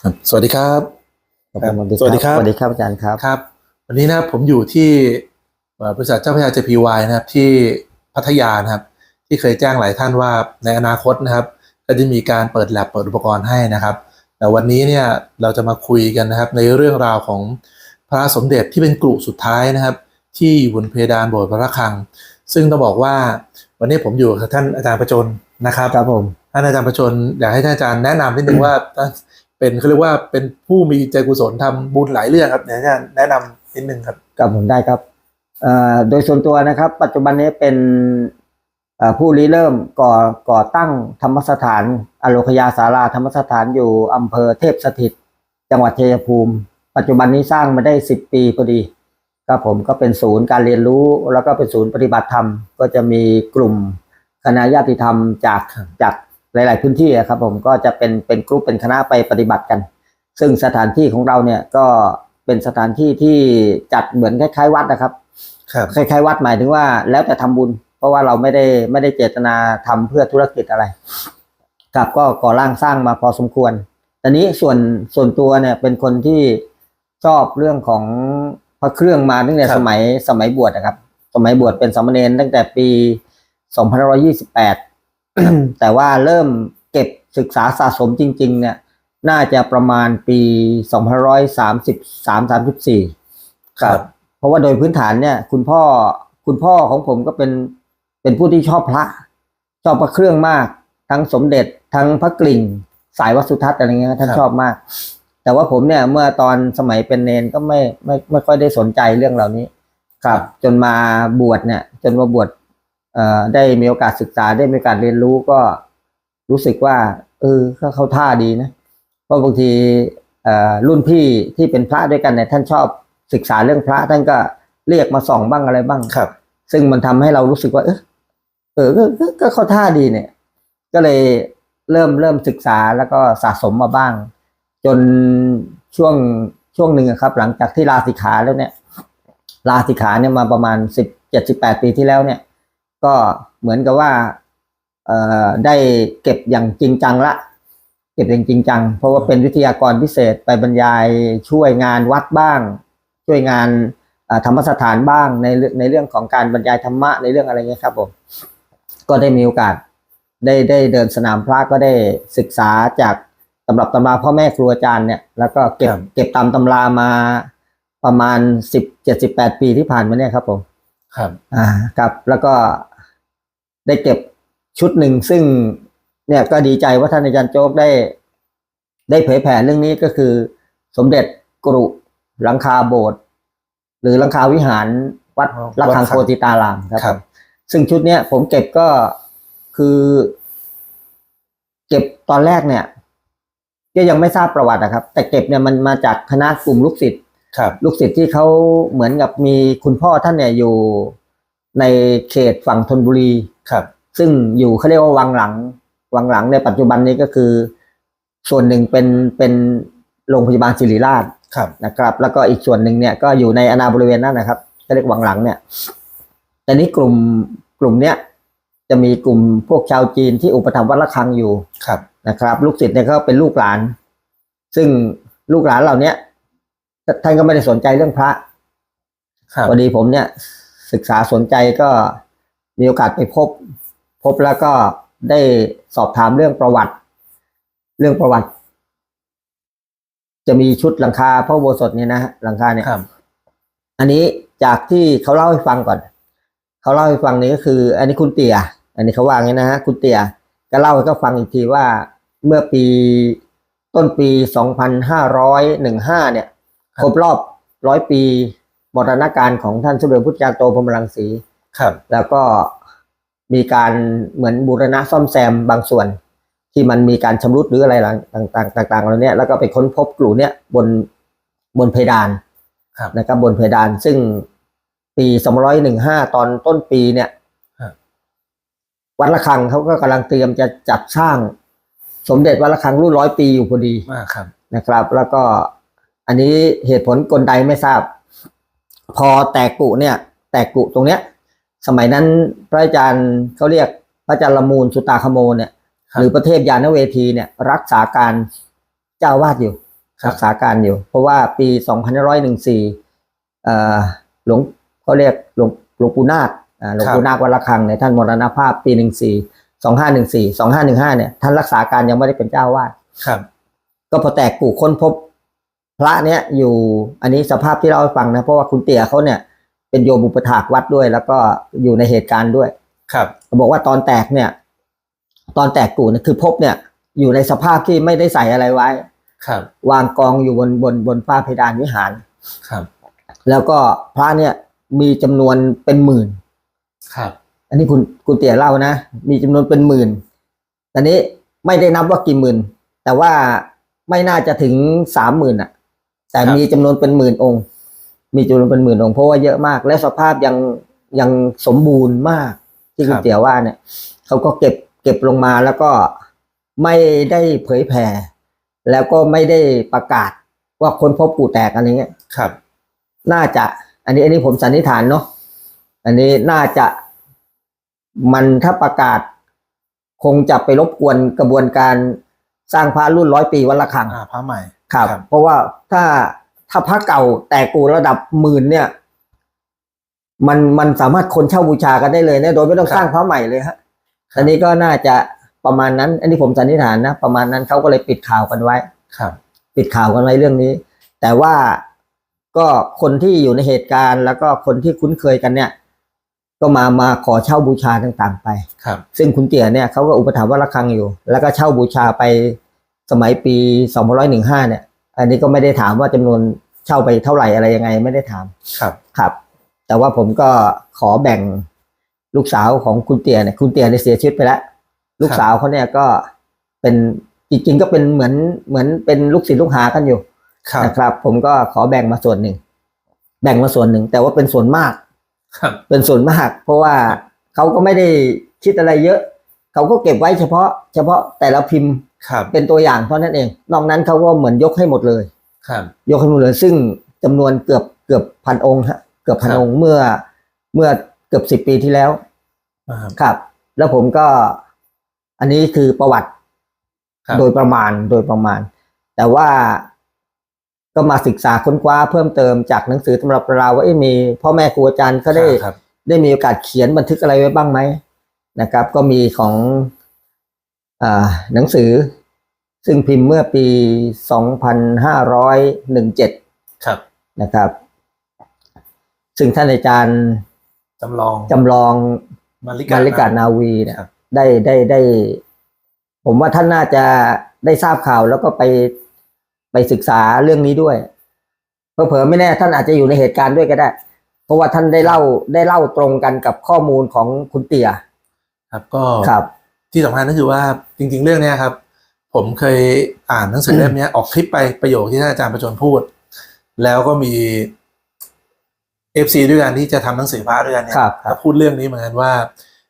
ครับสวัสดีครับครับผมสวัสดีครับ สวัสดีครับอาจารย์ครับครับ วันนี้นะครับผมอยู่ที่เอ่อบริษัทเจ้าพระยา JPY นะครับที่พัทยานะครับ ที่เคยแจ้งหลายท่านว่าในอนาคตนะครับ ก็จะมีการเปิดแลบเปิดอุปกรณ์ให้นะครับ แต่วันนี้เนี่ยเราจะมาคุยกันนะครับ ในเรื่องราวของพระสมเด็จที่เป็นกลุ่สุดท้ายนะครับ ที่อยู่บนเพดานโบสถ์พระระฆัง ซึ่งต้องบอกว่าวันนี้ผมอยู่กับท่านอาจารย์ประจนนะครับครับผมท่านอาจารย์ประชนอยากให้ท่านอาจารย์แนะนำนิดนึงว่าท่าน เป็นเขาเรียกว่าเป็นผู้มีใจกุศลทำบุญหลายเรื่องครับเดี๋ยแนะนำนิดนึงครับกับผมได้ครับโดยส่วนตัวนะครับ ปัจจุบันนี้เป็นผู้ริเริ่มก่อก่อตั้งธรรมสถานอโลคยาสาราธรรมสถานอยู่อำเภอเทพสถิต จังหวัดชัยภูมิ ปัจจุบันนี้สร้างมาได้สิบปีพอดีครับผมก็เป็นศูนย์การเรียนรู้แล้วก็เป็นศูนย์ปฏิบัติธรรม ก็จะมีกลุ่มคณะญาติธรรมจากครับจาก หลาย ๆ พื้นที่อะครับ ผมก็จะเป็นเป็นกลุ่มเป็นคณะไปปฏิบัติกัน ซึ่งสถานที่ของเราเนี่ยก็เป็นสถานที่ที่จัดเหมือนคล้ายๆ วัดนะครับครับคล้ายๆวัดหมายถึงว่า แล้วแต่ทำบุญ เพราะว่าเราไม่ได้ไม่ได้เจตนาทำเพื่อธุรกิจอะไรครับก็ก่อร่างสร้างมาพอสมควรตอนนี้ส่วนส่วนตัวเนี่ยเป็นคนที่ชอบเรื่องของพระเครื่องมาตั้งแต่ครับสมัยสมัยบวชนะครับ สมัยบวชเป็นสามเณรตั้งแต่ปี 2528 แต่ว่าเริ่มเก็บศึกษาสะสมจริง ๆ เนี่ย น่าจะประมาณปี2533 34ครับ เพราะว่าโดยพื้นฐานเนี่ย คุณพ่อคุณพ่อของผมก็เป็นเป็นผู้ที่ชอบพระ ชอบพระเครื่องมาก ทั้งสมเด็จทั้งพระกริ่ง สายวัดสุทัศน์อะไรเงี้ยท่านครับชอบมาก แต่ว่าผมเนี่ยเมื่อตอนสมัยเป็นเนนก็ไม่ไม่ไม่ค่อยได้สนใจเรื่องเหล่านี้ ครับ จนมาบวชเนี่ย จนมาบวชเอ่อ ได้มีโอกาสศึกษาได้มีโอกาสเรียนรู้ก็รู้สึกว่า เออก็เข้าท่าดีนะเพราะบางทีเอ่อรุ่นพี่ที่เป็นพระด้วยกันเนี่ยท่านชอบศึกษาเรื่องพระท่านก็เรียกมาส่องบ้างอะไรบ้างครับ ซึ่งมันทำให้เรารู้สึกว่า เออเออก็ก็ก็เข้าท่าดีเนี่ย ก็เลยเริ่มเริ่มศึกษาแล้วก็สะสมมาบ้าง จนช่วงช่วงหนึ่งอะครับ หลังจากที่ลาสิกขาแล้วเนี่ย ลาสิกขาเนี่ยมาประมาณสิบเจ็ดสิบแปดปีที่แล้วเนี่ย ก็เหมือนกับว่าเอ่อได้เก็บอย่างจริงจังละ เก็บอย่างจริงจัง เพราะว่าเป็นวิทยากรพิเศษไปบรรยายช่วยงานวัดบ้าง ช่วยงานอ่าธรรมสถานบ้างในเรื่องในเรื่องของการบรรยายธรรมะในเรื่องอะไรเงี้ยครับผมก็ได้มีโอกาสได้ได้เดินสนามพระก็ได้ศึกษาจากตำรับตำราพ่อแม่ครูอาจารย์เนี่ยแล้วก็เก็บครับเก็บตามตำรามาประมาณสิบเจ็ดสิบแปดปีที่ผ่านมาเนี่ยครับผมครับอ่าครับแล้วก็ ได้เก็บชุดหนึ่งซึ่งเนี่ยก็ดีใจว่าท่านอาจารย์โจ๊กได้ ได้เผยแผ่เรื่องนี้ก็คือ สมเด็จกรุหลังคาโบสถ์หรือหลังคาวิหารวัดอ๋อระฆังวัดโพธิตารามครับครับ ซึ่งชุดเนี้ยผมเก็บก็คือ เก็บตอนแรกเนี่ยก็ยังไม่ทราบประวัตินะครับ แต่เก็บเนี่ยมันมาจากคณะกลุ่มลูกศิษย์ครับลูกศิษย์ที่เขาเหมือนกับมีคุณพ่อท่านเนี่ยอยู่ ในเขตฝั่งธนบุรี ครับ ซึ่งอยู่เขาเรียกว่าวังหลัง วังหลังในปัจจุบันนี้ก็คือ ส่วนหนึ่งเป็นเป็นโรงพยาบาลศิริราชครับนะครับ แล้วก็อีกส่วนหนึ่งเนี่ยก็อยู่ในอนาบริเวณนั้นนะครับก็เรียกวังหลังเนี่ยแต่นี้กลุ่มกลุ่มเนี้ยจะมีกลุ่มพวกชาวจีนที่อุปถัมภ์วัดระฆังอยู่ครับนะครับ ลูกศิษย์เนี่ยก็เป็นลูกหลาน ซึ่งลูกหลานเหล่าเนี้ยท่านก็ไม่ได้สนใจเรื่องพระครับพอดีผมเนี่ย ศึกษาสนใจก็มีโอกาสไปพบ พบแล้วก็ได้สอบถามเรื่องประวัติ เรื่องประวัติ จะมีชุดหลังคาพระอุโบสถเนี่ยนะฮะหลังคาเนี่ยครับอันนี้จากที่เขาเล่าให้ฟังก่อน เขาเล่าให้ฟังนี่ก็คือ อันนี้คุณเตี่ยอันนี้เขาว่างี้นะฮะคุณเตี่ยก็เล่าให้เขาฟังอีกทีว่าเมื่อปีต้นปี2515เนี่ยครับครบรอบร้อยปี มรณการของท่านสมเด็จพระพุทธจารย์โตพรหมรังสีครับ แล้วก็มีการเหมือนบูรณะซ่อมแซมบางส่วน ที่มันมีการชำรุดหรืออะไรต่างๆต่างๆเหล่านี้แล้วก็ไปค้นพบกลุ่เนี่ยบนบนเพดานครับนะครับบนเพดานซึ่งปี215ตอนต้นปีเนี่ยครับวัดระฆังเขาก็กำลังเตรียมจะจัดสร้างสมเด็จวัดระฆังรุ่นร้อยปีอยู่พอดีมากครับ นะครับ แล้วก็อันนี้เหตุผลกลใดไม่ทราบ พอแตกกุเนี่ย แตกกุตรงเนี้ย สมัยนั้นพระอาจารย์เขาเรียกพระอาจารย์ละมูลสุตาคโมเนี่ยครับหรือประเทศยานเวทีเนี่ย รักษาการเจ้าวาดอยู่ครับรักษาการอยู่ เพราะว่าปี2514เอ่อหลวงเขาเรียกหลวงหลวงปู่นาคอ่าหลวงปู่นาควัดระฆังเนี่ยท่านมรณภาพปี14 2514 2515เนี่ยท่านรักษาการยังไม่ได้เป็นเจ้าวาดครับ ก็พอแตกกูค้นพบ พระเนี่ยอยู่อันนี้สภาพที่เราให้ฟังนะ เพราะว่าคุณเตี่ยเขาเนี่ย เป็นโยมอุปถากวัดด้วย แล้วก็อยู่ในเหตุการณ์ด้วย ครับเขาบอกว่าตอนแตกเนี่ย ตอนแตกกูเนี่ยคือพบเนี่ย อยู่ในสภาพที่ไม่ได้ใส่อะไรไว้ ครับ วางกองอยู่บนบนบนฝ้าเพดานวิหาร ครับ แล้วก็พระเนี่ยมีจำนวนเป็นหมื่น ครับ อันนี้คุณคุณเตี่ยเล่านะมีจำนวนเป็นหมื่นตอนนี้ไม่ได้นับว่ากี่หมื่นแต่ว่าไม่น่าจะถึงสามหมื่นอะ แต่มีจำนวนเป็นหมื่นองค์ มีจำนวนเป็นหมื่นองค์เพราะว่าเยอะมาก และสภาพยังยังสมบูรณ์มากที่คุณเตี่ยว่าเนี่ยเขาก็เก็บเก็บลงมาแล้วก็ไม่ได้เผยแผ่ แล้วก็ไม่ได้ประกาศว่าคนพบกูแตกอะไรเงี้ยครับ น่าจะ อันนี้อันนี้ผมสันนิษฐานเนาะอันนี้น่าจะมันถ้าประกาศ คงจะไปรบกวนกระบวนการสร้างพระรุ่นร้อยปีวัดละคังอ่าพระใหม่ ครับครับ เพราะว่าถ้าถ้าพระเก่าแต่กูระดับหมื่นเนี่ย มันมันสามารถคนเช่าบูชากันได้เลยเนี่ยโดยไม่ต้องสร้างพระใหม่เลยฮะอันนี้ก็น่าจะประมาณนั้น อันนี้ผมสันนิษฐานนะประมาณนั้นเขาก็เลยปิดข่าวกันไว้ครับ ปิดข่าวกันไว้เรื่องนี้ แต่ว่าก็คนที่อยู่ในเหตุการณ์ แล้วก็คนที่คุ้นเคยกันเนี่ย ก็มามาขอเช่าบูชาต่างๆ ไปครับ ซึ่งคุณเตี่ยเนี่ยเขาก็อุปถัมภ์วัดระฆังอยู่ แล้วก็เช่าบูชาไป สมัยปี2515เนี่ย อันนี้ก็ไม่ได้ถามว่าจำนวนเช่าไปเท่าไหร่อะไรยังไง ไม่ได้ถามครับครับ แต่ว่าผมก็ขอแบ่งลูกสาวของคุณเตี่ยเนี่ยคุณเตี่ยเนี่ยเสียชีวิตไปแล้ว ลูกสาวเขาเนี่ยก็เป็นจริงๆก็เป็นเหมือนเหมือนเป็นลูกศิษย์ลูกหากันอยู่ครับนะครับ ผมก็ขอแบ่งมาส่วนหนึ่งแบ่งมาส่วนหนึ่ง แต่ว่าเป็นส่วนมากครับเป็นส่วนมาก เพราะว่าเขาก็ไม่ได้คิดอะไรเยอะ เขาก็เก็บไว้เฉพาะ เฉพาะแต่ละพิมพ์ ครับเป็นตัวอย่างเท่านั้นเอง นอกนั้นเขาก็เหมือนยกให้หมดเลย ครับ ยกให้หมดเลย ซึ่งจำนวนเกือบเกือบพันองค์ฮะเกือบพันครับองค์เมื่อเมื่อเกือบสิบปีที่แล้วอ่าครับครับ แล้วผมก็ อันนี้คือประวัติครับโดยประมาณโดยประมาณ แต่ว่าก็มาศึกษาค้นคว้าเพิ่มเติมจากหนังสือตำรับเราว่าเอ๊ะมีพ่อแม่ครูอาจารย์ก็ได้ครับได้มีโอกาสเขียนบันทึกอะไรไว้บ้างไหมนะครับ ก็มีของอ่า หนังสือ ซึ่งพิมพ์เมื่อปี 2517 ครับนะครับ ซึ่งท่านอาจารย์จำลองจำลองมาริมาริกานะนาวีเนี่ยครับได้ได้ได้ ผมว่าท่านน่าจะได้ทราบข่าวแล้วก็ไปไปศึกษาเรื่องนี้ด้วยเผลอๆไม่แน่ท่านอาจจะอยู่ในเหตุการณ์ด้วยก็ได้ เพราะว่าท่านได้เล่าได้เล่าตรงกันกับข้อมูลของคุณเตี่ยครับก็ครับ ที่สำคัญก็คือว่าจริง ๆ เรื่องเนี้ยครับ ผมเคยอ่านหนังสือเล่มเนี้ยออกคลิปไปประโยคที่ท่านอาจารย์ประจนพูด แล้วก็มีเอฟซีด้วยกันที่จะทำหนังสือพระด้วยกันเนี่ยครับครับก็พูดเรื่องนี้เหมือนกันว่า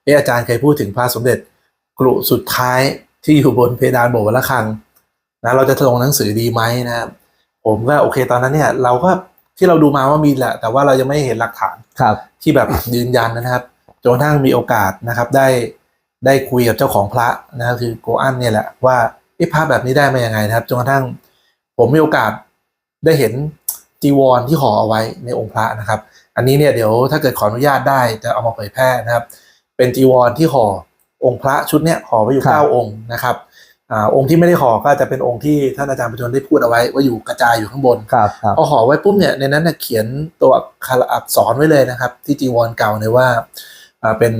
เอออาจารย์เคยพูดถึงพระสมเด็จกรุสุดท้ายที่อยู่บนเพดานโบสถ์วัดระฆังนะเราจะลงหนังสือดีไหมนะครับผมก็โอเคตอนนั้นเนี่ย เราก็ที่เราดูมาว่ามีแหละ แต่ว่าเรายังไม่เห็นหลักฐานครับ ที่แบบยืนยันนะครับจนกระทั่งมีโอกาสนะครับ ได้ ได้คุยกับเจ้าของพระนะครับคือโกอันเนี่ยแหละว่าไอ้พระแบบนี้ได้มายังไงนะครับจนกระทั่งผมมีโอกาสได้เห็นจีวรที่ห่อเอาไว้ในองค์พระนะครับ อันนี้เนี่ยเดี๋ยวถ้าเกิดขออนุญาตได้จะเอามาเผยแพร่นะครับ เป็นจีวรที่ห่อองค์พระชุดเนี้ยห่อไว้อยู่ครับเก้าองค์นะครับอ่าองค์ที่ไม่ได้ห่อก็จะเป็นองค์ที่ท่านอาจารย์ประจนได้พูดเอาไว้ว่าอยู่กระจายอยู่ข้างบนครับครับพอห่อไว้ปุ๊บเนี่ยในนั้นน่ะเขียนตัวอักษรไว้เลยนะครับ ที่จีวรเก่าเนี่ยว่าอ่าเป็น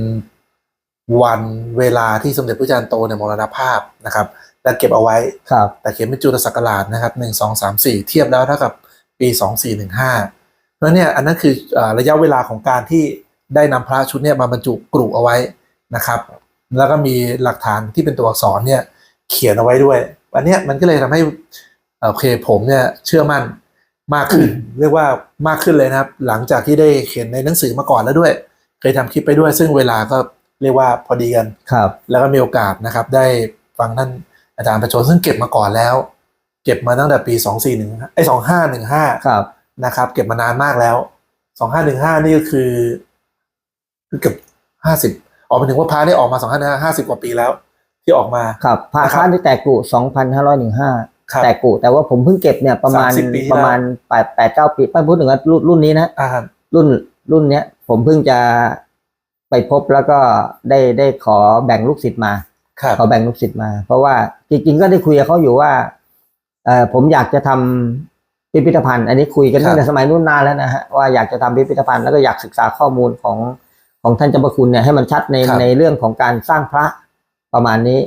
วันเวลาที่สมเด็จพระจันทร์โตในยมรณภาพนะครับและเก็บเอาไว้ ครับ แต่เขียนเป็นจุลศักราชนะครับหนึ่งสองสามสี่เทียบแล้วเท่ากับปีสองสี่หนึ่งห้าเพราะเนี่ยอันนั้นคืออ่าระยะเวลาของการที่ได้นำพระชุดเนี่ยมาบรรจุกรุเอาไว้นะครับ แล้วก็มีหลักฐานที่เป็นตัวอักษรเนี่ยเขียนเอาไว้ด้วย อันเนี้ยมันก็เลยทำให้เอ่อโอเคผมเนี่ยเชื่อมั่นมากขึ้น เรียกว่ามากขึ้นเลยนะครับ หลังจากที่ได้เขียนในหนังสือมาก่อนแล้วด้วย เคยทำคลิปไปด้วย ซึ่งเวลาก็ เรียกว่าพอดีกันครับ แล้วก็มีโอกาสนะครับ ได้ฟังท่านอาจารย์ประโชนซึ่งเก็บมาก่อนแล้ว เก็บมาตั้งแต่ปีสองสี่หนึ่งไอ้สองห้าหนึ่งห้าครับนะครับ เก็บมานานมากแล้วสองห้าหนึ่งห้านี่ก็คือคือเกือบห้าสิบออกมาถึงว่าพาได้ออกมาสองห้าห้าสิบกว่าปีแล้ว ที่ออกมาครับพระนะครับพระที่แตกกุสองพันห้าร้อยหนึ่งห้าครับแตกกุแต่ว่าผมเพิ่งเก็บเนี่ยประมาณ30ปีที่แล้วประมาณแปดแปดเก้าปีไม่พูดถึงว่ารุ่นรุ่นนี้นะอ่าครับรุ่นรุ่นเนี้ยผมเพิ่งจะ ไปพบแล้วก็ได้ได้ขอแบ่งลูกศิษย์มาครับขอแบ่งลูกศิษย์มา เพราะว่าจริงๆก็ได้คุยกับเขาอยู่ว่าเออผมอยากจะทำพิพิธภัณฑ์ อันนี้คุยกันตั้งแต่สมัยนู้นนานแล้วนะฮะว่าอยากจะทำพิพิธภัณฑ์แล้วก็อยากศึกษาข้อมูลของของท่านเจ้าพระคุณเนี่ยให้มันชัดในครับในเรื่องของการสร้างพระประมาณนี้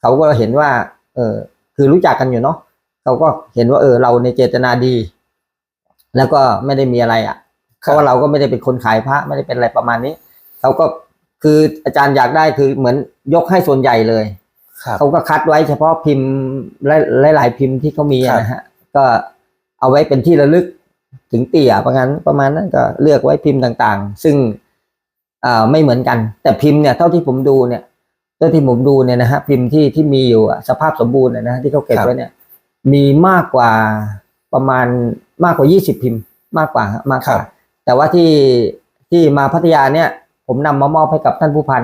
เขาก็เห็นว่า เออคือรู้จักกันอยู่เนาะเขาก็เห็นว่าเออเราในเจตนาดี แล้วก็ไม่ได้มีอะไรอะเพราะว่าเราก็ไม่ได้เป็นคนขายพระไม่ได้เป็นอะไรประมาณนี้ เขาก็คืออาจารย์อยากได้คือเหมือนยกให้ส่วนใหญ่เลยครับเขาก็คัดไว้เฉพาะพิมพ์หลายหลายๆพิมพ์ที่เขามีอะนะฮะ ก็เอาไว้เป็นที่ระลึกถึงเตี่ยประมาณประมาณนั้นก็เลือกไว้พิมพ์ต่างๆ ซึ่งอ่าไม่เหมือนกัน แต่พิมพ์เนี่ยเท่าที่ผมดูเนี่ยเท่าที่ผมดูเนี่ยนะฮะพิมพ์ที่ที่มีอยู่อะสภาพสมบูรณ์อะนะที่เขาเก็บครับไว้เนี่ย มีมากกว่าประมาณมากกว่ายี่สิบพิมพ์ มากกว่าฮะมากกว่าแต่ว่าที่ที่มาพัทยาเนี่ย ผมนำมามอบให้กับท่านผู้พัน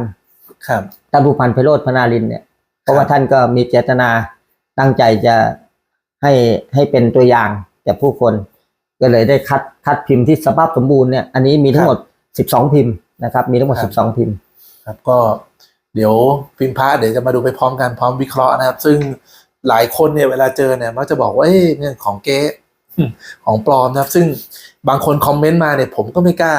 ครับ ท่านผู้พันไพโรธพนาลินเนี่ย เพราะว่าท่านก็มีเจตนาตั้งใจจะให้ให้เป็นตัวอย่างแก่ผู้คน ก็เลยได้คัดคัดพิมพ์ที่สภาพสมบูรณ์เนี่ย อันนี้มีทั้งหมด12พิมพ์นะครับ มีทั้งหมดครับ12พิมพ์ ครับก็เดี๋ยวพิมพ์พระเดี๋ยวจะมาดูไปพร้อมกันพร้อมวิเคราะห์นะครับ ซึ่งหลายคนเนี่ยเวลาเจอเนี่ยมักจะบอกว่าเอ้ยเนี่ยของเก๊ของปลอมนะครับ ซึ่งบางคนคอมเมนต์มาเนี่ยผมก็ไม่กล้า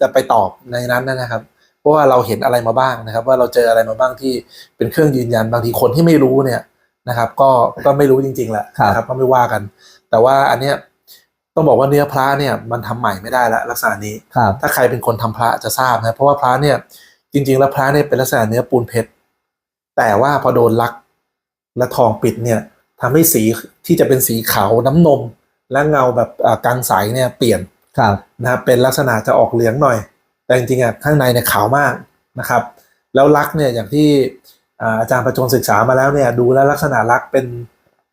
จะไปตอบในนั้นนะครับเพราะว่าเราเห็นอะไรมาบ้างนะครับ ว่าเราเจออะไรมาบ้างที่เป็นเครื่องยืนยันบางทีคนที่ไม่รู้เนี่ยนะครับ ก็ก็ไม่รู้จริงๆแหละครับนะครับก็ไม่ว่ากัน แต่ว่าอันเนี้ยต้องบอกว่าเนื้อพระเนี่ยมันทำใหม่ไม่ได้ละลักษณะนี้ครับถ้าใครเป็นคนทำพระจะทราบนะเพราะว่าพระเนี่ยจริง ๆ แล้วพระเนี่ยเป็นลักษณะเนื้อปูนเพชรแต่ว่าพอโดนลักและทองปิดเนี่ยทำให้สีที่จะเป็นสีขาวน้ำนมและเงาแบบอ่ากังใสเนี่ยเปลี่ยน ครับนะครับเป็นลักษณะจะออกเหลืองหน่อย แต่จริงๆอะข้างในเนี่ยขาวมากนะครับ แล้วลักเนี่ยอย่างที่อ่าอาจารย์ประจงศึกษามาแล้วเนี่ยดูแล้วลักษณะลักเป็น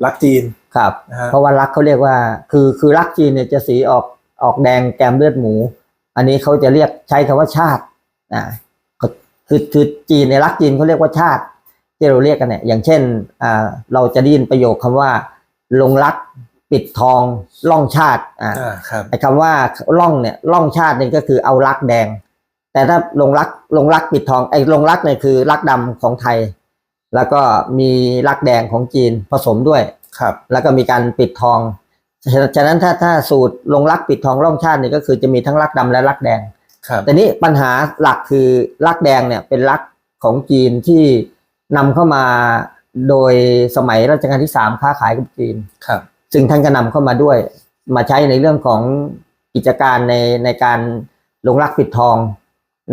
ลักจีนครับนะฮะเพราะว่ารักเขาเรียกว่าคือคือรักจีนเนี่ยจะสีออกออกแดงแกมเลือดหมู อันนี้เขาจะเรียกใช้คำว่าชาติอ่าเขาคือคือจีนในรักจีนเขาเรียกว่าชาติที่เราเรียกกันเนี่ยอย่างเช่นอ่าเราจะได้ยินประโยคคำว่าลงรัก ปิดทองล่องชาติอ่าอ่าครับไอ้คำว่าล่องเนี่ยล่องชาตินี่ก็คือเอารักแดง แต่ถ้าลงรักลงรักปิดทองไอ้ลงรักเนี่ยคือรักดำของไทย แล้วก็มีรักแดงของจีนผสมด้วยครับ แล้วก็มีการปิดทองฉะนั้นฉะนั้นถ้าถ้าสูตรลงรักปิดทองร่องชาตินี่ก็คือจะมีทั้งรักดำและรักแดงครับแต่นี้ปัญหาหลักคือรักแดงเนี่ยเป็นรักของจีนที่นำเข้ามาโดยสมัยรัชกาลที่สามค้าขายกับจีนครับ ซึ่งท่านก็นำเข้ามาด้วย มาใช้ในเรื่องของกิจการในในการลงรักปิดทอง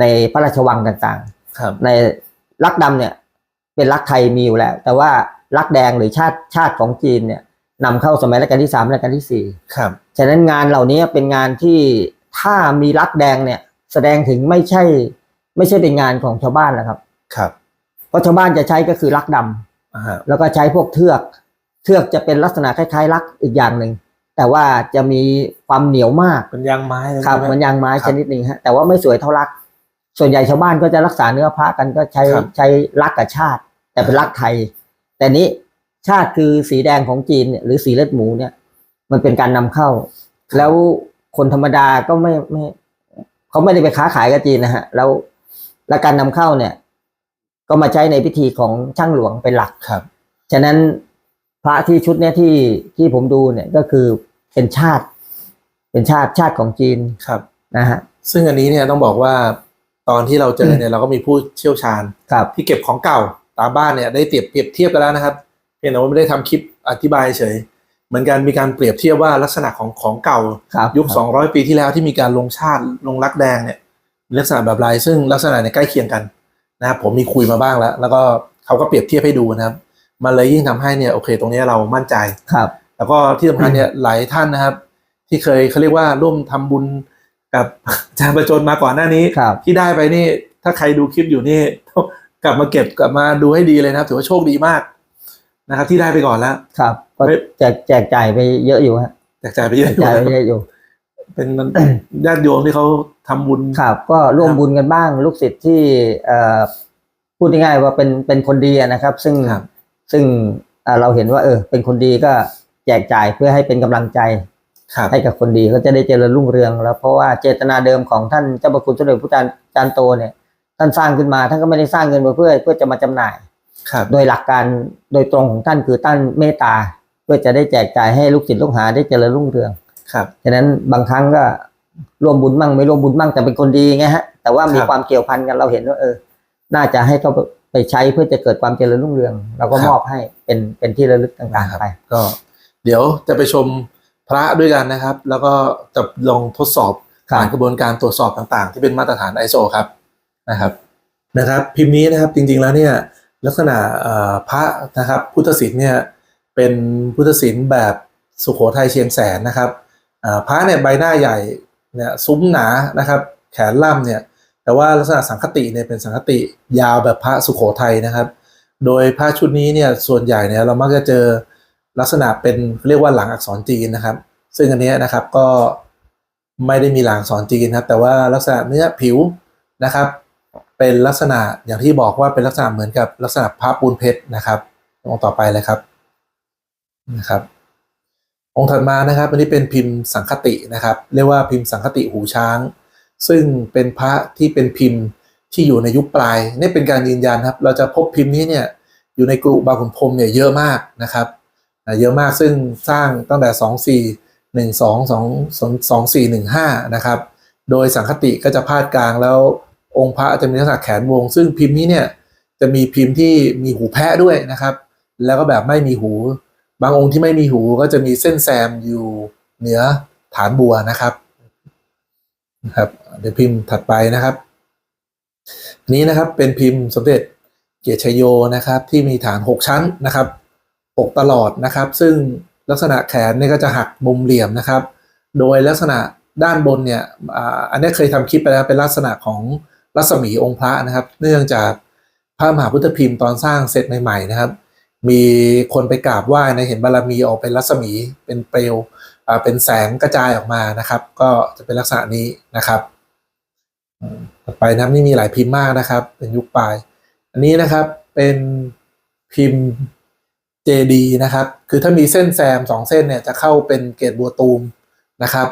ในพระราชวังต่างครับๆในรักดำเนี่ย เป็นรักไทยมีอยู่แล้ว แต่ว่ารักแดงหรือชาติชาติของจีนเนี่ยนำเข้าสมัยรัชกาลที่สามรัชกาลที่สี่ครับ ฉะนั้นงานเหล่านี้เป็นงานที่ถ้ามีรักแดงเนี่ย แสดงถึงไม่ใช่ ไม่ใช่เป็นงานของชาวบ้านแล้วครับ ครับ เพราะชาวบ้านจะใช้ก็คือรักดำอ่าฮะแล้วก็ใช้พวกเทือก เทือกจะเป็นลักษณะคล้ายๆรักอีกอย่างหนึ่งแต่ว่าจะมีความเหนียวมากเป็นยางไม้เลยครับใช่ไหมันยางไม้ครับชนิดหนึ่งฮะแต่ว่าไม่สวยเท่ารัก ส่วนใหญ่ชาวบ้านก็จะรักษาเนื้อพระกันก็ใช้ครับใช้รักกับชาติ แต่เป็นรักไทย แต่นี้ชาติคือสีแดงของจีนเนี่ยหรือสีเลือดหมูเนี่ย มันเป็นการนำเข้า แล้วคนธรรมดาก็ไม่ไม่เขาไม่ได้ไปค้าขายกับจีนนะฮะแล้วและการนำเข้าเนี่ย ก็มาใช้ในพิธีของช่างหลวงเป็นหลักครับ ฉะนั้น พระที่ชุดเนี้ยที่ที่ผมดูเนี่ยก็คือเป็นชาติ เป็นชาติชาติของจีนครับนะฮะ ซึ่งอันนี้เนี่ยต้องบอกว่าตอนที่เราเจอเนี่ยเราก็มีผู้เชี่ยวชาญครับที่เก็บของเก่าตามบ้านเนี่ยได้เปรียบเปรียบเทียบกันแล้วนะครับเพียงแต่ว่าไม่ได้ทำคลิปอธิบายเฉย เหมือนกันมีการเปรียบเทียบว่าลักษณะของของเก่าครับยุค 200 ปีที่แล้วที่มีการลงชาติลงรักแดงเนี่ยมีลักษณะแบบไรซึ่งลักษณะเนี่ยใกล้เคียงกันนะครับผมมีคุยมาบ้างแล้ว แล้วก็เขาก็เปรียบเทียบให้ดูนะครับ มันเลยยิ่งทำให้เนี่ยโอเค ตรงนี้เรามั่นใจครับ แล้วก็ที่สำคัญเนี่ยหลายท่านนะครับ ที่เคยเขาเรียกว่าร่วมทำบุญกับอาจารย์ประจนมาก่อนหน้านี้ครับที่ได้ไปนี่ถ้าใครดูคลิปอยู่นี่ต้องกลับมาเก็บกลับมาดูให้ดีเลยนะครับ ถือว่าโชคดีมากนะครับ ที่ได้ไปก่อนแล้วครับก็ไม่แจกแจกจ่ายไปเยอะอยู่ฮะแจกจ่ายไปเยแจอะกจ่ายไปเยอะอยู่ เป็นญาติโยมที่เขาทำบุญครับ ก็ร่วมครับบุญกันบ้างลูกศิษย์ที่เอ่อพูดง่ายๆว่าเป็นเป็นคนดีอะนะครับ ซึ่งครับ ซึ่งเอ่อเราเห็นว่า เออ เป็นคนดีก็แจกจ่ายเพื่อให้เป็นกำลังใจครับให้กับคนดีเขาจะได้เจริญรุ่งเรือง แล้วเพราะว่าเจตนาเดิมของท่านเจ้าพระคุณสมเด็จพระจารย์จารย์โตเนี่ย ท่านสร้างขึ้นมาท่านก็ไม่ได้สร้างเงินมาเพื่อเพื่อจะมาจำหน่ายครับโดยหลักการโดยตรงของท่านคือท่านเมตตาเพื่อจะได้แจกจ่ายให้ลูกศิษย์ลูกหาได้เจริญรุ่งเรืองครับฉะนั้นบางครั้งก็ร่วมบุญมั่งไม่ร่วมบุญมั่งแต่เป็นคนดีไงฮะแต่ว่ามีครับความเกี่ยวพันกันเราเห็นว่าเออ น่าจะให้เขา ไปใช้เพื่อจะเกิดความเจริญรุ่งเรือง เราก็ครับมอบให้เป็นเป็นที่ระลึกต่างๆไปก็ เดี๋ยวจะไปชมพระด้วยกันนะครับ แล้วก็จะลองทดสอบครับผ่านกระบวนการตรวจสอบต่างๆ ที่เป็นมาตรฐาน ISO ครับนะครับนะครับ พิมพ์นี้นะครับจริงๆแล้วเนี่ยลักษณะเอ่อพระนะครับ พุทธศิลป์เนี่ยเป็นพุทธศิลป์แบบสุโขทัยเชียงแสนนะครับอ่าพระเนี่ยใบหน้าใหญ่เนี่ยซุ้มหนานะครับ แขนล่ำเนี่ย แต่ว่าลักษณะสังคติเนี่ยเป็นสังคติยาวแบบพระสุโขทัยนะครับ โดยพระชุดนี้เนี่ยส่วนใหญ่เนี่ยเรามักจะเจอลักษณะเป็นเรียกว่าหลังอักษรจีนนะครับ ซึ่งอันนี้นะครับก็ไม่ได้มีหลังอักษรจีนนะครับแต่ว่าลักษณะเนื้อผิวนะครับ เป็นลักษณะอย่างที่บอกว่าเป็นลักษณะเหมือนกับลักษณะพระปูนเพชรนะครับองค์ต่อไปเลยครับนะครับ องค์ถัดมานะครับอันนี้เป็นพิมพ์สังคตินะครับ เรียกว่าพิมพ์สังคติหูช้าง ซึ่งเป็นพระที่เป็นพิมพ์ที่อยู่ในยุคปลายนี่เป็นการยืนยันครับ เราจะพบพิมพ์นี้เนี่ยอยู่ในกรุบางขุนพรมเนี่ยเยอะมากนะครับเยอะมากซึ่งสร้างตั้งแต่ 2 4 1 2 2 2 4 1 5นะครับโดยสังคติก็จะพาดกลางแล้วองค์พระจะมีลักษณะแขนวง ซึ่งพิมพ์นี้เนี่ยจะมีพิมพ์ที่มีหูแพะด้วยนะครับ แล้วก็แบบไม่มีหู บางองค์ที่ไม่มีหูก็จะมีเส้นแซมอยู่เหนือฐานบัวนะครับนะครับ เดี๋ยวพิมพ์ถัดไปนะครับนี้นะครับเป็นพิมพ์สมเด็จเกียรติชยโยนะครับ ที่มีฐาน 6 ชั้นนะครับ6ตลอดนะครับ ซึ่งลักษณะแขนเนี่ยก็จะหักมุมเหลี่ยมนะครับ โดยลักษณะด้านบนเนี่ยอันนี้เคยทำคลิปไปแล้วเป็นลักษณะของรัศมีองค์พระนะครับ เนื่องจากพระมหาพุทธพิมพ์ตอนสร้างเสร็จใหม่ๆนะครับ มีคนไปกราบไหว้นะเห็นบารมีออกเป็นรัศมีเป็นเปลวเป็นแสงกระจายออกมานะครับ ก็จะเป็นลักษณะนี้นะครับ ต่อไปนะครับนี่มีหลายพิมพ์มากนะครับ เป็นยุคปลาย อันนี้นะครับเป็นพิมพ์ JD นะครับ คือถ้ามีเส้นแซมสองเส้นเนี่ยจะเข้าเป็นเกตบัวตูมนะครับ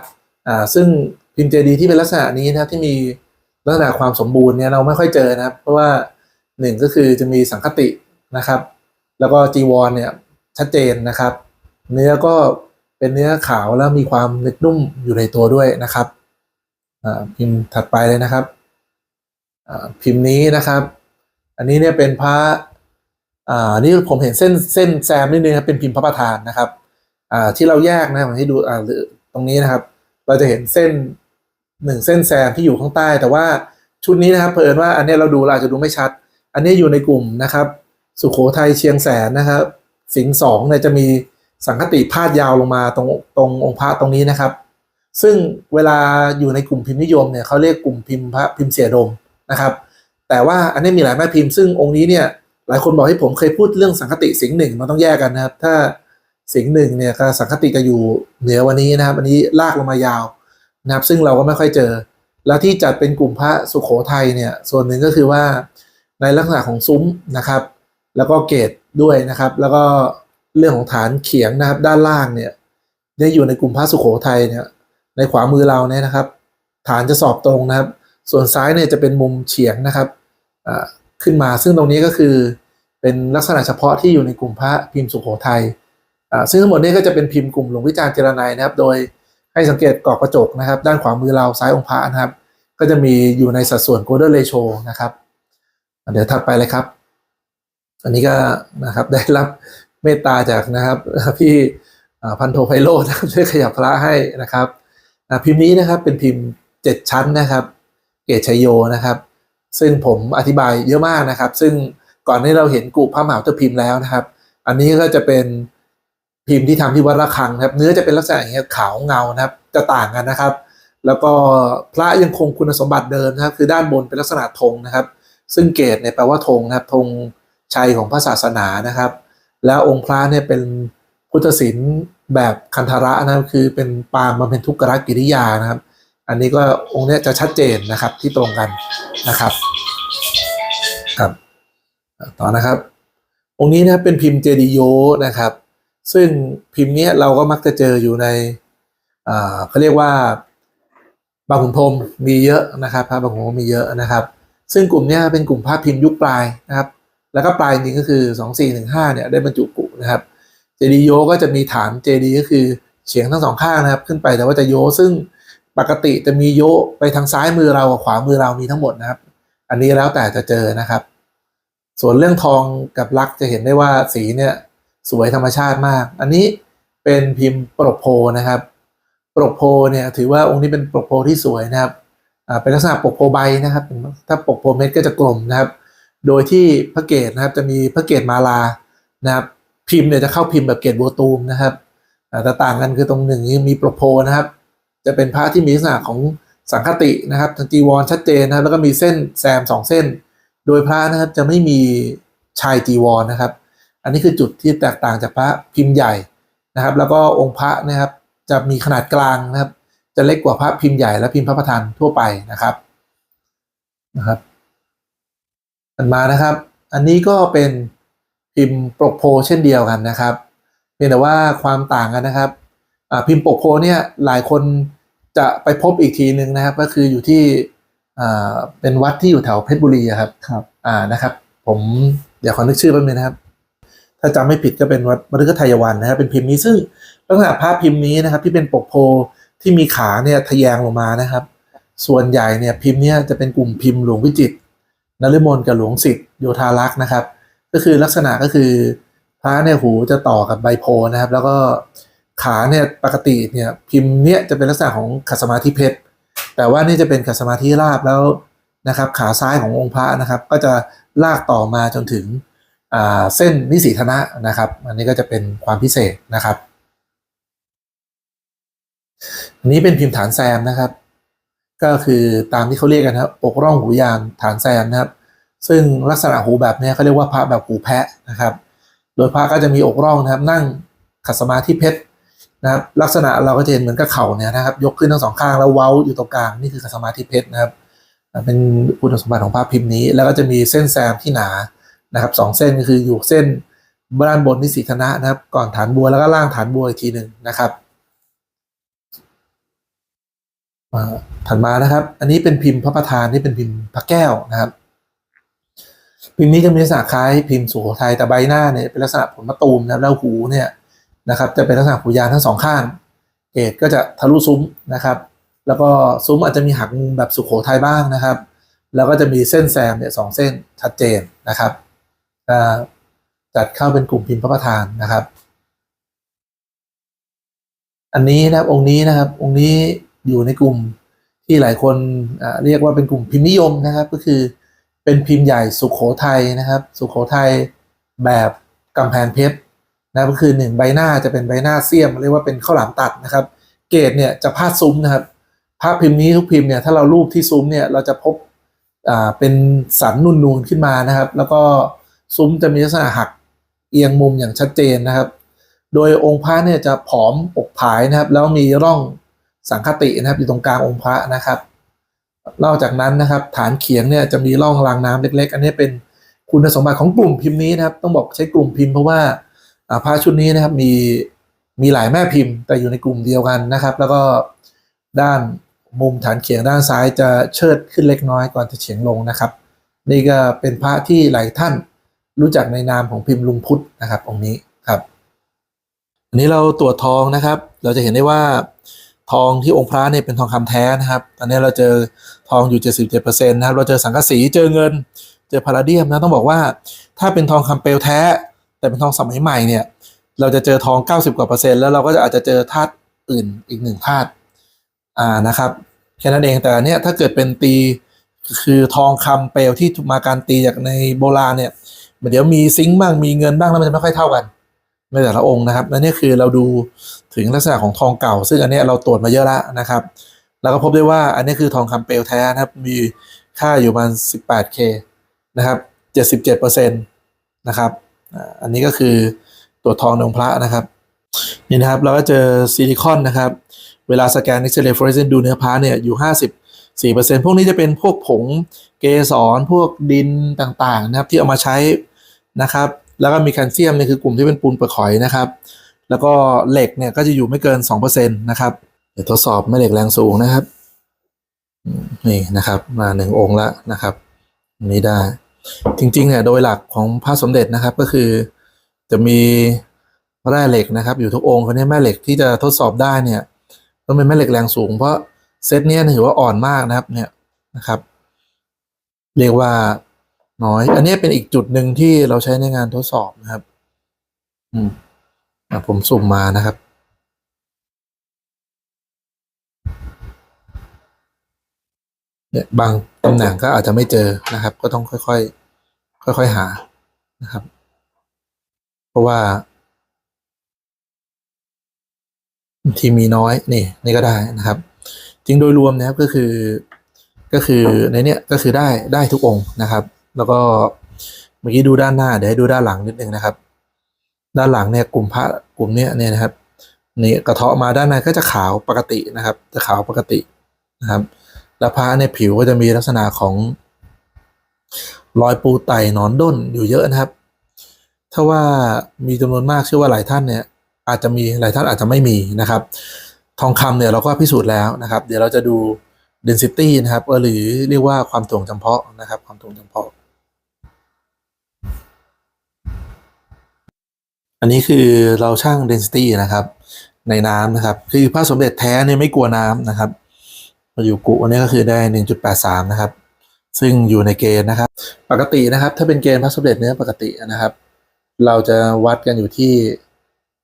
อ่าซึ่งพิมพ์ JD ที่เป็นลักษณะนี้นะที่มีลักษณะความสมบูรณ์เนี่ยเราไม่ค่อยเจอนะครับ เพราะว่าหนึ่งก็คือจะมีสังคตินะครับ แล้วก็จีวรเนี่ยชัดเจนนะครับ เนื้อก็เป็นเนื้อขาวแล้วมีความนึกนุ่มอยู่ในตัวด้วยนะครับ พิมพ์ถัดไปเลยนะครับพิมพ์นี้นะครับ อันนี้เนี่ยเป็นพระอ่านี่ผมเห็นเส้นเส้นแซมนิดนึงครับเป็นพิมพ์พระประธานนะครับอ่าที่เราแยกนะผมให้ดูอ่าหรือตรงนี้นะครับ เราจะเห็นเส้นหนึ่งเส้นแซมที่อยู่ข้างใต้ แต่ว่าชุดนี้นะครับเผอิญว่าอันนี้เราดูเราอาจจะดูไม่ชัด อันนี้อยู่ในกลุ่มนะครับ สุโขทัยเชียงแสนนะครับ สิงห์สองเนี่ยจะมีสังคติพาดยาวลงมาตรงตรงองค์พระตรงนี้นะครับ ซึ่งเวลาอยู่ในกลุ่มพิมพ์นิยมเนี่ยเขาเรียกกลุ่มพิมพ์พระพิมพ์เสียดมนะครับ แต่ว่าอันนี้มีหลายแม่พิมพ์ซึ่งองค์นี้เนี่ยหลายคนบอกให้ผมเคยพูดเรื่องสังคติสิงห์หนึ่งมันต้องแยกกันนะครับ ถ้าสิงห์หนึ่งเนี่ยก็สังคติจะอยู่เหนือวันนี้นะครับอันนี้ลากลงมายาวนะครับ ซึ่งเราก็ไม่ค่อยเจอ แล้วที่จัดเป็นกลุ่มพระสุโขทัยเนี่ยส่วนหนึ่งก็คือว่าในลักษณะของซุ้มนะครับ แล้วก็เกตด้วยนะครับ แล้วก็เรื่องของฐานเขียงนะครับด้านล่างเนี่ยได้อยู่ในกลุ่มพระสุโขทัยเนี่ย ในขวามือเราเนี่ยนะครับ ฐานจะสอบตรงนะครับ ส่วนซ้ายเนี่ยจะเป็นมุมเฉียงนะครับขึ้นมาซึ่งตรงนี้ก็คือเป็นลักษณะเฉพาะที่อยู่ในกลุ่มพระพิมพ์สุโขทัยซึ่งทั้งหมดนี้ก็จะเป็นพิมพ์กลุ่มหลวงวิจารณ์เจรนัยนะครับ โดยให้สังเกตกรอบกระจกนะครับ ด้านขวามือเราซ้ายองค์พระนะครับ ก็จะมีอยู่ในสัดส่วน golden ratio นะครับ เดี๋ยวถัดไปเลยครับ อันนี้ก็นะครับได้รับเมตตาจากนะครับพี่พันโทไพโรจช่วยขยับพระให้นะครับ พิมพ์นี้นะครับเป็นพิมพ์เจ็ดชั้นนะครับ เกตชัยโยนะครับ ซึ่งผมอธิบายเยอะมากนะครับ ซึ่งก่อนที่เราเห็นกุพระมหาวุฒิพิมพ์แล้วนะครับ อันนี้ก็จะเป็นพิมพ์ที่ทำที่วัดระฆังนะครับ เนื้อจะเป็นลักษณะอย่างเงี้ยขาวเงานะครับ จะต่างกันนะครับ แล้วก็พระยังคงคุณสมบัติเดิมนะครับ คือด้านบนเป็นลักษณะธงนะครับ ซึ่งเกตเนี่ยแปลว่าธงนะครับธงชัยของพระศาสนานะครับ แล้วองค์พระเนี่ยเป็น พุทธศิลป์แบบคันธระนะครับคือเป็นปางมาเป็นทุกขกิริยานะครับ อันนี้ก็องค์นี้จะชัดเจนนะครับที่ตรงกันนะครับครับต่อนะครับ องค์นี้นะครับเป็นพิมพ์เจดีโยนะครับ ซึ่งพิมพ์เนี้ยเราก็มักจะเจออยู่ในอ่าเขาเรียกว่าบางขุนพรมมีเยอะนะครับพระบางขุนพรมมีเยอะนะครับ ซึ่งกลุ่มนี้เป็นกลุ่มพระพิมพ์ยุคปลายนะครับ แล้วก็ปลายจริงก็คือ 2415เนี่ยได้บรรจุกุนะครับ จดีย์โยก็จะมีฐานเจดีย์ก็คือเฉียงทั้งสองข้างนะครับ ขึ้นไปแต่ว่าจะโยซึ่งปกติจะมีโยไปทางซ้ายมือเรากับขวามือเรามีทั้งหมดนะครับ อันนี้แล้วแต่จะเจอนะครับ ส่วนเรื่องทองกับลักจะเห็นได้ว่าสีเนี่ยสวยธรรมชาติมาก อันนี้เป็นพิมพ์ปรกโพนะครับ ปรกโพเนี่ยถือว่าองค์นี้เป็นปรกโพที่สวยนะครับเป็นลักษณะปรกโพใบนะครับ ถ้าปรกโพเม็ดก็จะกลมนะครับ โดยที่พระเกศนะครับจะมีพระเกศมาลานะครับ พิมพ์เนี่ยจะเข้าพิมพ์แบบเกศโบตูมนะครับแต่ต่างกันคือตรงหนึ่งนี้มีปรโพนะครับ จะเป็นพระที่มีลักษณะของสังคตินะครับจีวรชัดเจนนะครับแล้วก็มีเส้นแซมสองเส้น โดยพระนะครับจะไม่มีชายจีวรนะครับ อันนี้คือจุดที่แตกต่างจากพระพิมพ์ใหญ่นะครับ แล้วก็องค์พระนะครับจะมีขนาดกลางนะครับ จะเล็กกว่าพระพิมพ์ใหญ่และพิมพ์พระประธานทั่วไปนะครับนะครับอันมานะครับ อันนี้ก็เป็น พิมพ์ปกโพเช่นเดียวกันนะครับเพียงแต่ว่าความต่างกันนะครับอ่าพิมพ์ปกโพเนี่ยหลายคนจะไปพบอีกทีหนึ่งนะครับ ก็คืออยู่ที่อ่าเป็นวัดที่อยู่แถวเพชรบุรีอะครับครับอ่านะครับ ผมเดี๋ยวขอนึกชื่อแป๊บนึงนะครับ ถ้าจำไม่ผิดก็เป็นวัดมฤคทายวันนะครับเป็นพิมพ์นี้ซึ่งลักษณะภาพพิมพ์นี้นะครับ ที่เป็นปกโพที่มีขาเนี่ยทะแยงลงมานะครับ ส่วนใหญ่เนี่ยพิมพ์เนี่ยจะเป็นกลุ่มพิมพ์หลวงวิจิตรนฤมลกับหลวงสิทธิ์โยธารักษ์นะครับ ก็คือลักษณะก็คือพระเนี่ยหูจะต่อกับใบโพนะครับ แล้วก็ขาเนี่ยปกติเนี่ยพิมพ์เนี่ยจะเป็นลักษณะของขัดสมาธิเพชรแต่ว่านี่จะเป็นขัดสมาธิราบแล้วนะครับ ขาซ้ายขององค์พระนะครับ ก็จะลากต่อมาจนถึงอ่าเส้นนิสีธนะนะครับ อันนี้ก็จะเป็นความพิเศษนะครับอันนี้เป็นพิมพ์ฐานแซมนะครับ ก็คือตามที่เขาเรียกกันครับอกร่องหูยานฐานแซมนะครับ ซึ่งลักษณะหูแบบนี้เขาเรียกว่าพระแบบหูแพะนะครับ โดยพระก็จะมีอกร่องนะครับนั่งขัดสมาธิเพชรนะครับลักษณะเราก็จะเห็นเหมือนกับเข่าเนี่ยนะครับ ยกขึ้นทั้งสองข้างแล้วเว้าอยู่ตรงกลางนี่คือขัดสมาธิเพชรนะครับ เป็นคุณสมบัติของพระพิมพ์นี้ แล้วก็จะมีเส้นแซมที่หนานะครับสองเส้นก็คืออยู่เส้นด้านบนนิสิธนะนะครับ ก่อนฐานบัวแล้วก็ล่างฐานบัวอีกทีหนึ่งนะครับถัดมานะครับ อันนี้เป็นพิมพ์พระประธานที่เป็นพิมพ์พระแก้วนะครับ พิมพ์นี้จะมีลักษณะคล้ายพิมพ์สุโขทัยแต่ใบหน้าเนี่ยเป็นลักษณะผลมะตูมนะครับแล้วหูเนี่ยนะครับ จะเป็นลักษณะหูยานทั้งสองข้างเกตก็จะทะลุซุ้มนะครับ แล้วก็ซุ้มอาจจะมีหักมุมแบบสุโขทัยบ้างนะครับ แล้วก็จะมีเส้นแซมเนี่ยสองเส้นชัดเจนนะครับจัดเข้าเป็นกลุ่มพิมพ์พระประธานนะครับ อันนี้นะครับองค์นี้นะครับ องค์นี้อยู่ในกลุ่มที่หลายคนเรียกว่าเป็นกลุ่มพิมพ์นิยมนะครับ ก็คือ เป็นพิมพ์ใหญ่สุขโขทัยนะครับ สุขโขทัยแบบกำแพงเพชรนะก็คือหนึ่งใบหน้าจะเป็นใบหน้าเสี้ยม เรียกว่าเป็นข้าวหลามตัดนะครับ เกรดเนี่ยจะพาดซุ้มนะครับภาพพิมพ์นี้ทุกพิมพ์เนี่ยถ้าเรารูปที่ซุ้มเนี่ยเราจะพบอ่าเป็นสันนูนๆขึ้นมานะครับ แล้วก็ซุ้มจะมีลักษณะหักเอียงมุมอย่างชัดเจนนะครับ โดยองค์พระเนี่ยจะผอมอกผายนะครับ แล้วมีร่องสังคตินะครับอยู่ตรงกลางองค์พระนะครับ นอกจากนั้นนะครับ ฐานเขียงเนี่ยจะมีร่องรางน้ำเล็ก ๆ อันนี้เป็นคุณสมบัติของกลุ่มพิมพ์นี้นะครับ ต้องบอกใช้กลุ่มพิมพ์เพราะว่าอ่าพระชุดนี้นะครับมีมีหลายแม่พิมพ์ แต่อยู่ในกลุ่มเดียวกันนะครับ แล้วก็ด้านมุมฐานเขียงด้านซ้ายจะเชิดขึ้นเล็กน้อยก่อนจะเฉียงลงนะครับ นี่ก็เป็นพระที่หลายท่านรู้จักในนามของพิมพ์ลุงพุทธนะครับองค์นี้ครับอันนี้เราตรวจทองนะครับ เราจะเห็นได้ว่า ทองที่องค์พระเนี่ยเป็นทองคำแท้นะครับตอนนี้เราเจอทองอยู่ 77%นะครับเราเจอสังกะสีเจอเงิน เจอพาราเดียมนะต้องบอกว่า ถ้าเป็นทองคำเปลวแท้ แต่เป็นทองสมัยใหม่เนี่ยเราจะเจอทอง 90กว่าเปอร์เซ็นต์แล้วเราก็จะอาจจะเจอธาตุอื่นอีกหนึ่งธาตุอ่านะครับแค่นั้นเองแต่อันเนี้ยถ้าเกิดเป็นตีคือทองคำเปลวที่มาการตีจากในโบราณเนี่ยเดี๋ยวมีซิงค์บ้างมีเงินบ้างแล้วมันจะไม่ค่อยเท่ากัน ในแต่ละองค์นะครับและนี่คือเราดูถึงลักษณะของทองเก่า ซึ่งอันนี้เราตรวจมาเยอะแล้วนะครับ แล้วก็พบได้ว่าอันนี้คือทองคำเปลวแท้นะครับมีค่าอยู่ประมาณ 18K นะครับ 77%นะครับอันนี้ก็คือตรวจทองในองค์พระนะครับนี่นะครับเราก็เจอซิลิคอนนะครับ เวลาสแกน X-ray fluorescence ดูเนื้อพระเนี่ยอยู่ 54%พวกนี้จะเป็นพวกผงเกสรพวกดินต่างๆนะครับที่เอามาใช้นะครับ แล้วก็มีแคลเซียมเนี่ยคือกลุ่มที่เป็นปูนเปลือกหอยนะครับ แล้วก็เหล็กเนี่ยก็จะอยู่ไม่เกินสองเปอร์เซ็นตนะครับเดี๋ยวทดสอบแม่เหล็กแรงสูงนะครับนี่นะครับ มาหนึ่งองค์ละนะครับอันนี้ได้ จริงๆเนี่ยโดยหลักของพระสมเด็จนะครับก็คือ จะมีแร่เหล็กนะครับ อยู่ทุกองค์คนนี้แม่เหล็กที่จะทดสอบได้เนี่ยต้องเป็นแม่เหล็กแรงสูง เพราะเซตเนี้ยถือว่าอ่อนมากนะครับ เนี่ยนะครับ เรียกว่า น้อย อันนี้เป็นอีกจุดหนึ่งที่เราใช้ในงานทดสอบนะครับ อืมอะผมสุ่มมานะครับ เนี่ยบางตำแหน่งก็อาจจะไม่เจอนะครับ ก็ต้องค่อยๆ ค่อยๆหานะครับ เพราะว่าทีมีน้อยนี่นี่ก็ได้นะครับ จริงโดยรวมนะครับก็คือก็คือในเนี้ยก็คือได้ได้ทุกองค์นะครับ แล้วก็เมื่อกี้ดูด้านหน้าเดี๋ยวให้ดูด้านหลังนิดนึงนะครับ ด้านหลังเนี่ยกลุ่มพระกลุ่มเนี้ยเนี่ยนะครับนี่กระเทาะมาด้านในก็จะขาวปกตินะครับ จะขาวปกตินะครับ แล้วพระเนี่ยผิวก็จะมีลักษณะของรอยปูไต่หนอนด้นอยู่เยอะนะครับ ถ้าว่ามีจำนวนมากเชื่อว่าหลายท่านเนี่ยอาจจะมีหลายท่านอาจจะไม่มีนะครับ ทองคำเนี่ยเราก็พิสูจน์แล้วนะครับ เดี๋ยวเราจะดู density นะครับหรือเรียกว่าความถ่วงจำเพาะนะครับ ความถ่วงจำเพาะ อันนี้คือเราช่าง density นะครับ ในน้ำนะครับ คือพระสมเด็จแท้เนี่ยไม่กลัวน้ำนะครับมาอยู่กุอันนี้ก็คือได้ 1.83 นะครับ ซึ่งอยู่ในเกณฑ์นะครับ ปกตินะครับ ถ้าเป็นเกณฑ์พระสมเด็จเนื้อปกตินะครับ เราจะวัดกันอยู่ที่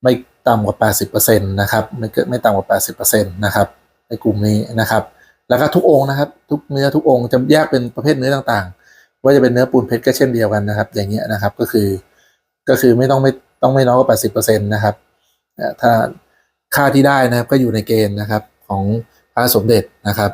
ไม่ต่ำกว่า 80%นะครับไม่เกินไม่ต่ำกว่า 80%นะครับในกลุ่มนี้นะครับ แล้วก็ทุกองค์นะครับ ทุกเนื้อทุกองค์จะแยกเป็นประเภทเนื้อต่างๆ ว่าจะเป็นเนื้อปูนเพชรก็เช่นเดียวกันนะครับ อย่างเงี้ยนะครับก็คือก็คือไม่ต้องไม่ ต้องไม่น้อยกว่า80%นะครับถ้าค่าที่ได้นะครับก็อยู่ในเกณฑ์นะครับของพระสมเด็จนะครับ